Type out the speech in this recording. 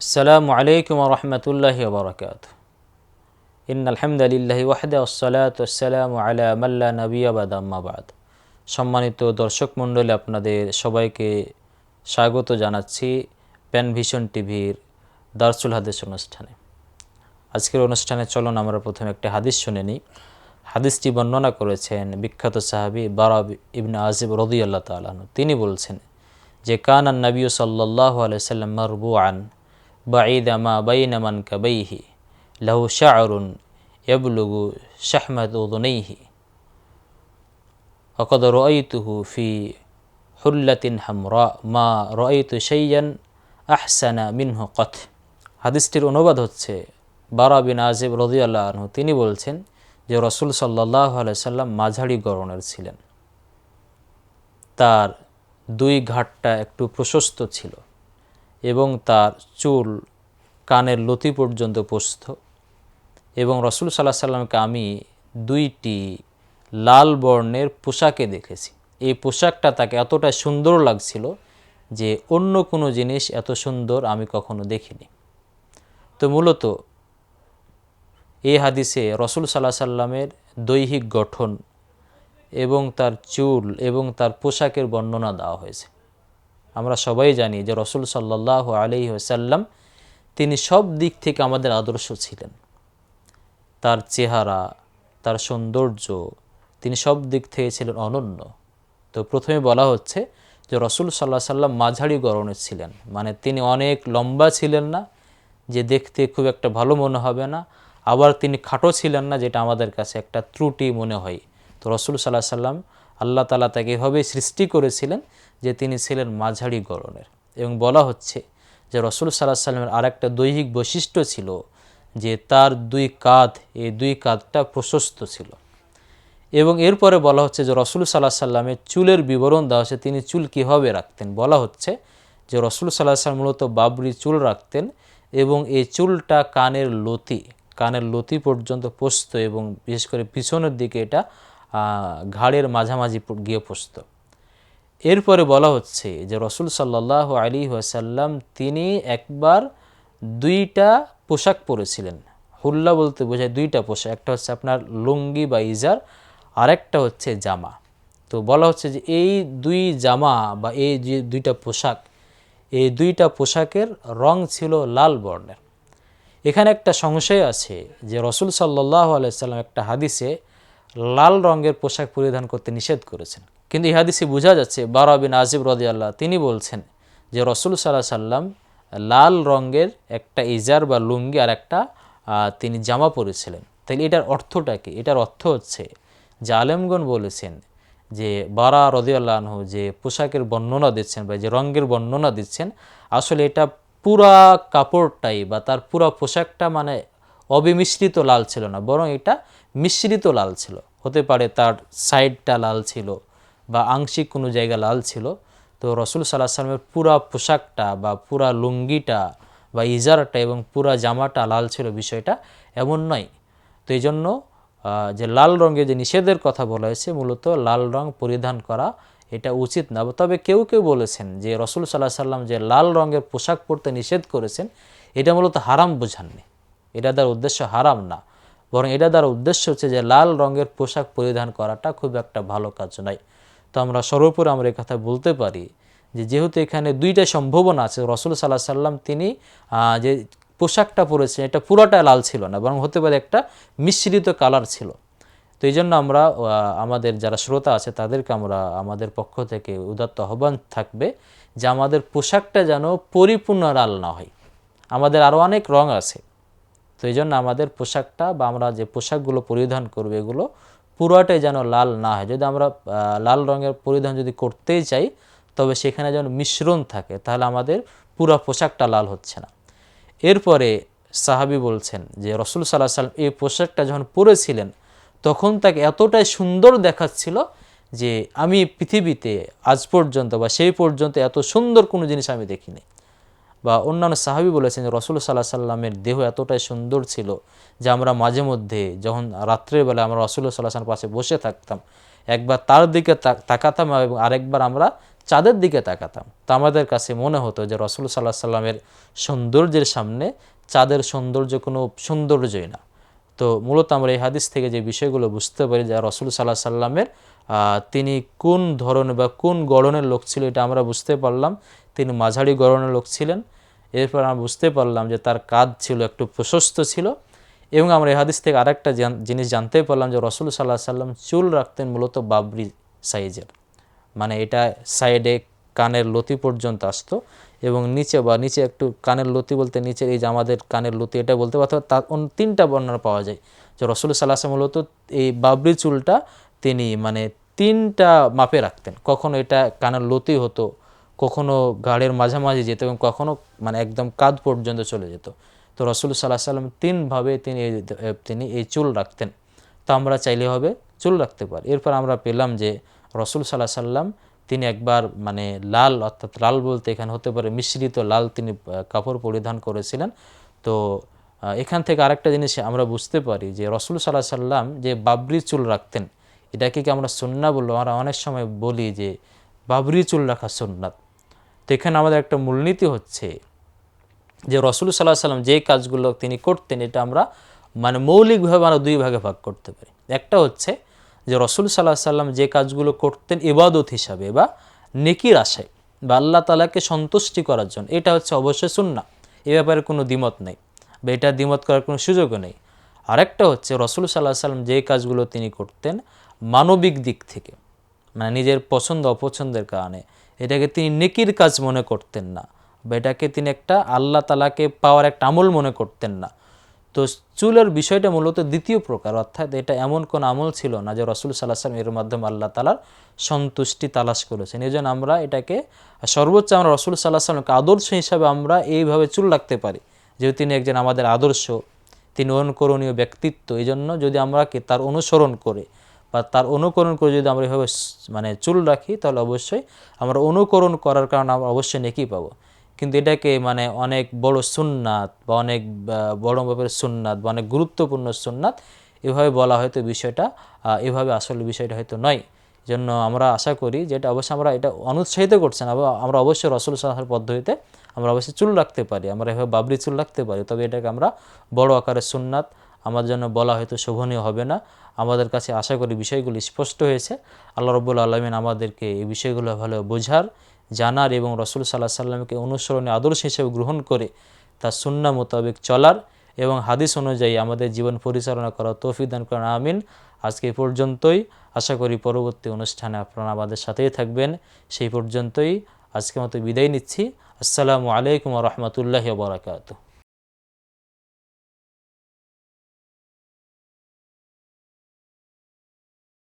السلام عليكم ورحمة الله وبركاته إن الحمد لله وحده والصلاة والسلام على من لا نبي بعد أما بعد সম্মানিত দর্শক মণ্ডলী আপনাদের সবাইকে স্বাগত জানাচ্ছি প্যান ভিশন টিভির দারসুল হাদিস অনুষ্ঠানে আজকের অনুষ্ঠানে চলুন আমরা প্রথমে একটি হাদিস শুনে নিই হাদিসটি বর্ণনা করেছেন বিখ্যাত সাহাবী বারা ইবনে আজিব রদি আল্লাহ তালাহন তিনি বলছেন যে কানান নবী সাল্লাহ আলাইসাল্লাম মারবুআন بعيد বাঈদামা বাইনামান কাবাইহি, লাহু শাহ শাহরুন ইয়াবলুগু শাহমাদ উদনৈহি অকদ রয়তুহু ফি হুল্লাতিন হামরা, মা রয়তু সৈয়ান আহসানা মিনহু কথ হাদিসটির অনুবাদ হচ্ছে বারা বিন আজিব রদিয়াল্লাহ আনহু। তিনি বলছেন যে রসুল সাল্লাহ সাল্লাম মাঝারি গরণের ছিলেন। তার দুই ঘাটটা একটু প্রশস্ত ছিল। এবং তার চুল কানের লতি পর্যন্ত পোস্ত এবং রসুল সাল্লাহ সাল্লামকে আমি দুইটি লাল বর্ণের পোশাকে দেখেছি। এই পোশাকটা তাকে এতটা সুন্দর লাগছিল যে অন্য কোনো জিনিস এত সুন্দর আমি কখনো দেখিনি। তো মূলত এই হাদিসে রসুল সাল্লাহ সাল্লামের দৈহিক গঠন এবং তার চুল এবং তার পোশাকের বর্ণনা দেওয়া হয়েছে। আমরা সবাই জানি যে রসুল সাল্লাহ আলি ওসাল্লাম তিনি সব দিক থেকে আমাদের আদর্শ ছিলেন। তার চেহারা, তার সৌন্দর্য, তিনি সব দিক থেকে ছিলেন অনন্য। তো প্রথমে বলা হচ্ছে যে রসুল সাল্লাহ সাল্লাম মাঝারি গরণের ছিলেন। মানে তিনি অনেক লম্বা ছিলেন না, যে দেখতে খুব একটা ভালো মনে হবে না। আবার তিনি খাটো ছিলেন না, যেটা আমাদের কাছে একটা ত্রুটি মনে হয়। তো রসুল সাল্লাহ সাল্লাম আল্লাহ তালা তাকে এভাবেই সৃষ্টি করেছিলেন যে তিনি ছিলেন মাঝারি গরনের এবং বলা হচ্ছে যে রসুল সাল্লাহ সাল্লামের আর একটা দৈহিক বৈশিষ্ট্য ছিল যে তার দুই কাঁধ, এই দুই কাঁধটা প্রশস্ত ছিল। এবং এরপরে বলা হচ্ছে যে রসুল সাল্লাহ সাল্লামের চুলের বিবরণ দেওয়া হচ্ছে তিনি চুল কীভাবে রাখতেন? বলা হচ্ছে যে রসুল সাল্লাহ সাল্লাম মূলত বাবরি চুল রাখতেন এবং এই চুলটা কানের লতি কানের লতি পর্যন্ত পোস্ত এবং বিশেষ করে পিছনের দিকে এটা ঘাড়ের মাঝামাঝি গিয়ে পোস্ত এরপরে বলা হচ্ছে যে রসুল সাল্লাহ আলী ওয়াসাল্লাম তিনি একবার দুইটা পোশাক পরেছিলেন। হুল্লা বলতে বোঝায় দুইটা পোশাক, একটা হচ্ছে আপনার লুঙ্গি বা ইজার, আরেকটা হচ্ছে জামা। তো বলা হচ্ছে যে এই দুই জামা বা এই যে দুইটা পোশাক, এই দুইটা পোশাকের রং ছিল লাল বর্ণের। এখানে একটা সংশয় আছে যে রসুল সাল্লাহ আলাইসাল্লাম একটা হাদিসে লাল রঙের পোশাক পরিধান করতে নিষেধ করেছেন। কিন্তু এই হাদিসে বোঝা যাচ্ছে বারা বিন আজিব রদি আল্লাহ তিনি বলছেন যে রসুল সাল্লাহ সাল্লাম লাল রঙের একটা ইজার বা লুঙ্গি আর একটা তিনি জামা পরেছিলেন। তাহলে এটার অর্থটা কি? এটার অর্থ হচ্ছে যে আলেমগণ বলেছেন যে বারা রদিয়াল্লাহু যে পোশাকের বর্ণনা দিচ্ছেন বা যে রঙের বর্ণনা দিচ্ছেন, আসলে এটা পুরা কাপড়টাই বা তার পুরা পোশাকটা মানে অবিমিশ্রিত লাল ছিল না, বরং এটা মিশ্রিত লাল ছিল। হতে পারে তার সাইডটা লাল ছিল বা আংশিক কোনো জায়গা লাল ছিল। তো রসুল সাল্লাহ সাল্লামের পুরা পোশাকটা বা পুরা লুঙ্গিটা বা ইজারটা এবং পুরা জামাটা লাল ছিল বিষয়টা এমন নয়। তো এই জন্য যে লাল রঙের যে নিষেধের কথা বলা হয়েছে, মূলত লাল রং পরিধান করা এটা উচিত না। তবে কেউ কেউ বলেছেন যে রসুল সাল্লাহ সাল্লাম যে লাল রঙের পোশাক পরতে নিষেধ করেছেন, এটা মূলত হারাম বোঝাননি। এটা দ্বারা উদ্দেশ্য হারাম না। বরং এটা দ্বারা উদ্দেশ্য হচ্ছে যে লাল রঙের পোশাক পরিধান করাটা খুব একটা ভালো কাজ নয়। তো আমরা সর্বোপরি আমরা কথা বলতে পারি যে যেহেতু এখানে দুইটা সম্ভাবনা আছে, রসুল সাল্লাহ সাল্লাম তিনি যে পোশাকটা পরেছেন এটা পুরোটা লাল ছিল না, বরং হতে পারে একটা মিশ্রিত কালার ছিল। তো এই জন্য আমরা আমাদের যারা শ্রোতা আছে তাদেরকে আমরা, আমাদের পক্ষ থেকে উদাত্ত আহ্বান থাকবে যে আমাদের পোশাকটা যেন পরিপূর্ণ লাল না হয়। আমাদের আরও অনেক রং আছে। তো এই জন্য আমাদের পোশাকটা বা আমরা যে পোশাকগুলো পরিধান করব, এগুলো পুরোটাই যেন লাল না হয়। যদি আমরা লাল রঙের পরিধান যদি করতেই চাই, তবে সেখানে যেন মিশ্রণ থাকে, তাহলে আমাদের পুরো পোশাকটা লাল হচ্ছে না। এরপরে সাহাবি বলছেন যে, রসুল সাল্লাহ সাল্লাম এই পোশাকটা যখন পরেছিলেন, তখন তাকে এতটাই সুন্দর দেখাচ্ছিল যে, আমি পৃথিবীতে আজ পর্যন্ত বা সেই পর্যন্ত এত সুন্দর কোনো জিনিস আমি দেখিনি। বা অন্যান্য সাহাবি বলেছেন, রসুল সাল্লাহ সাল্লামের দেহ এতটাই সুন্দর ছিল যে আমরা মাঝে মধ্যে যখন রাত্রেবেলা আমরা রসুল সাল্লাহ সাল্লাম পাশে বসে থাকতাম, একবার তার দিকে তাকাতাম এবং আরেকবার আমরা চাঁদের দিকে তাকাতাম। তা আমাদের কাছে মনে হতো যে রসুল সাল্লাহ সাল্লামের সৌন্দর্যের সামনে চাঁদের সৌন্দর্য কোনো সৌন্দর্যই না। তো মূলত আমরা এই হাদিস থেকে যে বিষয়গুলো বুঝতে পারি যে রসুল সাল্লাহ সাল্লামের তিনি কোন ধরনের বা কোন গড়নের লোক ছিল এটা আমরা বুঝতে পারলাম। তিনি মাঝারি গড়নের লোক ছিলেন। এরপর আমরা বুঝতে পারলাম যে তার কাজ ছিল, একটু প্রশস্ত ছিল এবং আমরা এই হাদিস থেকে আরেকটা জিনিস জানতে পারলাম যে রসুল সাল্লাহ সাল্লাম চুল রাখতেন মূলত বাবরি সাইজের। মানে এটা সাইডে কানের লতি পর্যন্ত আসতো এবং নিচে বা নিচে একটু কানের লতি বলতে নিচে এই যে আমাদের কানের লতি, এটা বলতে পারতো তার তিনটা বর্ণনা পাওয়া যায়। যে রসুল সাল্লাহ মূলত এই বাবরি চুলটা তিনি মানে তিনটা মাপে রাখতেন। কখনো এটা কানের লতি হতো, কখনো গাড়ের মাঝামাঝি যেত এবং কখনো মানে একদম কাঁধ পর্যন্ত চলে যেত। তো রসুল সাল্লাহ সাল্লাম তিনভাবে তিনি তিনি এই চুল রাখতেন। তো আমরা চাইলে হবে চুল রাখতে পারি। এরপর আমরা পেলাম যে রসুল সাল্লাহ সাল্লাম তিনি একবার মানে লাল, অর্থাৎ লাল বলতে এখানে হতে পারে মিশ্রিত লাল তিনি কাপড় পরিধান করেছিলেন। তো এখান থেকে আরেকটা জিনিস আমরা বুঝতে পারি যে রসুল সাল্লাহ সাল্লাম যে বাবরি চুল রাখতেন, এটাকে কি আমরা সুন্না বলব? আমরা অনেক সময় বলি যে বাবরি চুল রাখা সুন্নাত। তো এখানে আমাদের একটা মূলনীতি হচ্ছে যে রসুল সাল্লাহ সাল্লাম যে কাজগুলো তিনি করতেন, এটা আমরা মানে মৌলিকভাবে আমরা দুই ভাগে ভাগ করতে পারি। একটা হচ্ছে যে রসুল সাল্লাহ সাল্লাম যে কাজগুলো করতেন ইবাদত হিসাবে বা নেকির আশায় বা আল্লাহ তালাকে সন্তুষ্টি করার জন্য, এটা হচ্ছে অবশ্যই সুন্না এ ব্যাপারে কোনো দ্বিমত নেই বা এটা দ্বিমত করার কোনো সুযোগও নেই। আরেকটা হচ্ছে রসুল সাল্লাহ সাল্লাম যে কাজগুলো তিনি করতেন মানবিক দিক থেকে মানে নিজের পছন্দ অপছন্দের কারণে, এটাকে তিনি নেকির কাজ মনে করতেন না বা এটাকে তিনি একটা আল্লাহ তালাকে পাওয়ার একটা আমল মনে করতেন না। তো চুলের বিষয়টা মূলত দ্বিতীয় প্রকার, অর্থাৎ এটা এমন কোন আমল ছিল না যে রসুল সাল্লাহ সাল্লাম এর মাধ্যমে আল্লাহ তালার সন্তুষ্টি তালাশ করেছেন। এই জন্য আমরা এটাকে সর্বোচ্চ আমরা রসুল সাল্লাহ সাল্লামকে আদর্শ হিসাবে আমরা এইভাবে চুল রাখতে পারি। যেহেতু তিনি একজন আমাদের আদর্শ, তিনি অনুকরণীয় ব্যক্তিত্ব, এই জন্য যদি আমরা কি তার অনুসরণ করে বা তার অনুকরণ করে যদি আমরা এভাবে মানে চুল রাখি, তাহলে অবশ্যই আমরা অনুকরণ করার কারণে আমরা অবশ্যই নেকি পাবো। কিন্তু এটাকে মানে অনেক বড় সুন্নাত বা অনেক বড় ব্যাপারের সুন্নাত বা অনেক গুরুত্বপূর্ণ সুন্নাত এভাবে বলা হয়তো বিষয়টা এভাবে আসলে বিষয়টা হয়তো নয়। জন্য আমরা আশা করি যে এটা অবশ্যই আমরা এটা অনুৎসাহিত করছেন আমরা অবশ্যই রসুল সাহার পদ্ধতিতে আমরা অবশ্যই চুল রাখতে পারি, আমরা এভাবে বাবরি চুল রাখতে পারি, তবে এটাকে আমরা বড় আকারের সুন্নাত আমার জন্য বলা হয়তো শোভনীয় হবে না। আমাদের কাছে আশা করি বিষয়গুলি স্পষ্ট হয়েছে। আল্লাহ রব্বুল আলমিন আমাদেরকে এই বিষয়গুলো ভালো বোঝার জানার এবং রসুল সাল্লাহ সাল্লামকে অনুসরণে আদর্শ হিসেবে গ্রহণ করে তার সুন্না মোতাবেক চলার এবং হাদিস অনুযায়ী আমাদের জীবন পরিচালনা করা তৌফিক দান করেন। আমিন। আজকে এই পর্যন্তই। আশা করি পরবর্তী অনুষ্ঠানে আপনারা আমাদের সাথেই থাকবেন। সেই পর্যন্তই আজকে মতো বিদায় নিচ্ছি। আসসালামু আলাইকুম রহমতুল্লাহ বারাকাতু